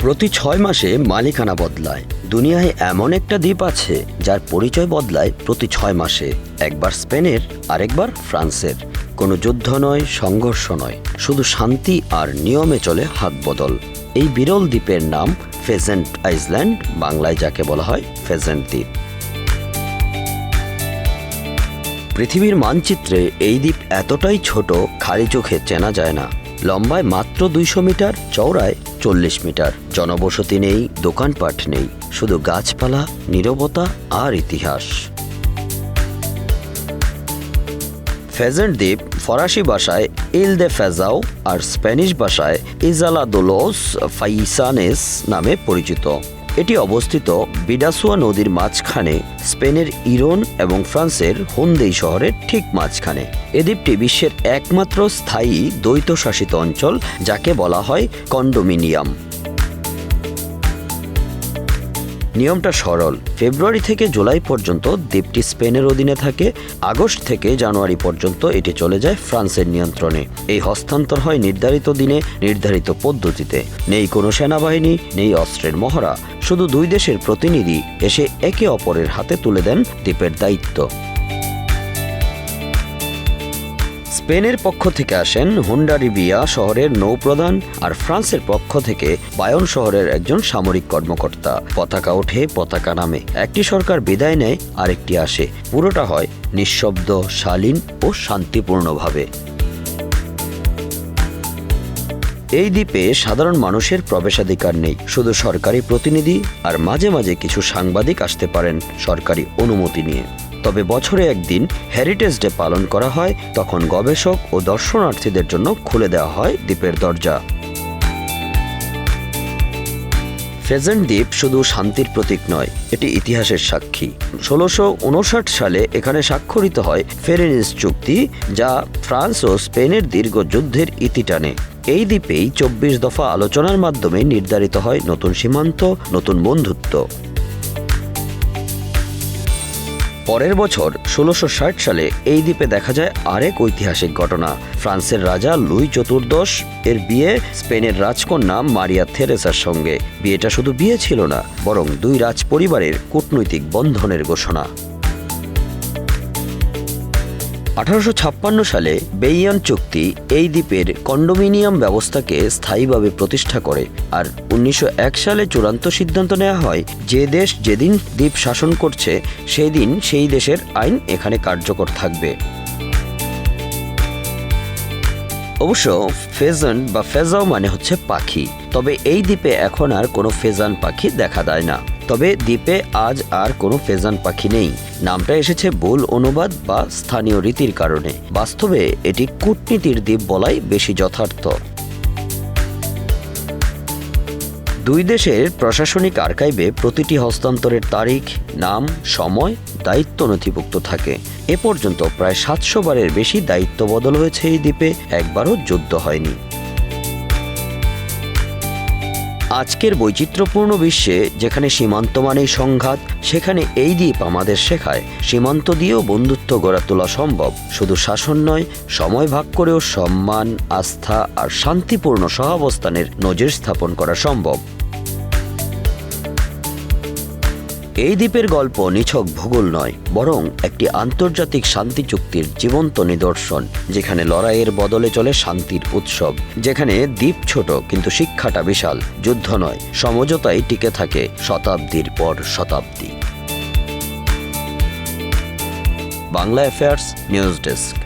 প্রতি ছয় মাসে মালিকানা বদলায়। দুনিয়ায় এমন একটা দ্বীপ আছে, যার পরিচয় বদলায় প্রতি ছয় মাসে। একবার স্পেনের, আরেকবার ফ্রান্সের। কোনো যুদ্ধ নয়, সংঘর্ষ নয়। শুধু শান্তি আর নিয়মে চলে হাত বদল। এই বিরল দ্বীপের নাম ফেজেন্ট আইসল্যান্ড, বাংলায় যাকে বলা হয় ফেজেন্ট দ্বীপ। পৃথিবীর মানচিত্রে এই দ্বীপ এতটাই ছোট, খালি চোখে চেনা যায় না। লম্বায় মাত্র দুইশো মিটার, চওড়ায় চল্লিশ মিটার। জনবসতি নেই, দোকানপাট নেই, শুধু গাছপালা, নিরবতা আর ইতিহাস। ফেজেন্ট দ্বীপ ফরাসি ভাষায় ইল দে ফেজাও আর স্প্যানিশ ভাষায় ইজালা দোলোস ফাইসানেস নামে পরিচিত। এটি অবস্থিত বিডাসুয়া নদীর মাঝখানে, স্পেনের ইরন এবং ফ্রান্সের হুন্দেই শহরের ঠিক মাঝখানে। এ দ্বীপটি বিশ্বের একমাত্র স্থায়ী দ্বৈতশাসিত অঞ্চল, যাকে বলা হয় কন্ডোমিনিয়াম। নিয়মটা সরল। ফেব্রুয়ারি থেকে জুলাই পর্যন্ত দ্বীপটি স্পেনের অধীনে থাকে। আগস্ট থেকে জানুয়ারি পর্যন্ত এটি চলে যায় ফ্রান্সের নিয়ন্ত্রণে। এই হস্তান্তর হয় নির্ধারিত দিনে, নির্ধারিত পদ্ধতিতে। নেই কোনো সেনাবাহিনী, নেই অস্ত্রের মহড়া। শুধু দুই দেশের প্রতিনিধি এসে একে অপরের হাতে তুলে দেন দ্বীপের দায়িত্ব। স্পেনের পক্ষ থেকে আসেন হুন্ডারিবিয়া শহরের নৌপ্রধান আর ফ্রান্সের পক্ষ থেকে বায়ন শহরের একজন সামরিক কর্মকর্তা। পতাকা ওঠে পতাকা নামে। একটি সরকার বিদায় নেয়, আরেকটি আসে। পুরোটা হয় নিঃশব্দ, শালীন ও শান্তিপূর্ণভাবে। এই দ্বীপে সাধারণ মানুষের প্রবেশাধিকার নেই। শুধু সরকারি প্রতিনিধি আর মাঝে মাঝে কিছু সাংবাদিক আসতে পারেন সরকারি অনুমতি নিয়ে। তবে বছরে একদিন হেরিটেজ ডে পালন করা হয়, তখন গবেষক ও দর্শনার্থীদের জন্য খুলে দেওয়া হয় দ্বীপের দরজা। ফেজেন্ট দ্বীপ শুধু শান্তির প্রতীক নয়, এটি ইতিহাসের সাক্ষী। ষোলোশো উনষাট সালে এখানে স্বাক্ষরিত হয় ফেরেনিস চুক্তি, যা ফ্রান্স ও স্পেনের দীর্ঘ যুদ্ধের ইতি টানে। এই দ্বীপেই চব্বিশ দফা আলোচনার মাধ্যমে নির্ধারিত হয় নতুন সীমান্ত, নতুন বন্ধুত্ব। পরের বছর ষোলোশো সালে এই দ্বীপে দেখা যায় আরেক ঐতিহাসিক ঘটনা। ফ্রান্সের রাজা লুই চতুর্দশ এর বিয়ে, স্পেনের রাজকন্যা মারিয়া থেরেসার সঙ্গে। বিয়েটা শুধু বিয়ে ছিল না, বরং দুই রাজ পরিবারের কূটনৈতিক বন্ধনের ঘোষণা। আঠারোশো ছাপ্পান্ন সালে বেইয়ান চুক্তি এই দ্বীপের কন্ডোমিনিয়াম ব্যবস্থাকে স্থায়ীভাবে প্রতিষ্ঠা করে আর উনিশশো এক সালে চূড়ান্ত সিদ্ধান্ত নেওয়া হয়, যে দেশ যেদিন দ্বীপ শাসন করছে সেই দিন সেই দেশের আইন এখানে কার্যকর থাকবে। অবশ্য ফেজন্ট বা ফেজাও মানে হচ্ছে পাখি, তবে এই দ্বীপে এখন আর কোনো ফেজান পাখি দেখা যায় না। তবে দ্বীপে আজ আর কোনো ফেজান পাখি নেই। নামটা এসেছে ভুল অনুবাদ বা স্থানীয় রীতির কারণে। বাস্তবে এটি কূটনীতির দ্বীপ বলাই বেশি যথার্থ। দুই দেশের প্রশাসনিক আর্কাইভে প্রতিটি হস্তান্তরের তারিখ, নাম, সময়, দায়িত্ব নথিভুক্ত থাকে। এ পর্যন্ত প্রায় সাতশো বারের বেশি দায়িত্ব বদল হয়েছে এই দ্বীপে। একবারও যুদ্ধ হয়নি। আজকের বৈচিত্র্যপূর্ণ বিশ্বে যেখানে সীমান্ত মানেই সংঘাত, সেখানে এই দ্বীপ আমাদের শেখায়। সীমান্ত দিয়েও বন্ধুত্ব গড়া তোলা সম্ভব। শুধু শাসন নয়, সময় ভাগ করেও সম্মান, আস্থা আর শান্তিপূর্ণ সহাবস্থানের নজির স্থাপন করা সম্ভব। এই দ্বীপের গল্প নিছক ভূগোল নয়, বরং একটি আন্তর্জাতিক শান্তি চুক্তির জীবন্ত নিদর্শন, যেখানে লড়াইয়ের বদলে চলে শান্তির উৎসব, যেখানে দ্বীপ ছোট কিন্তু শিক্ষাটা বিশাল, যুদ্ধ নয় সমঝোতাই টিকে থাকে শতাব্দীর পর শতাব্দী। Bangla affairs news desk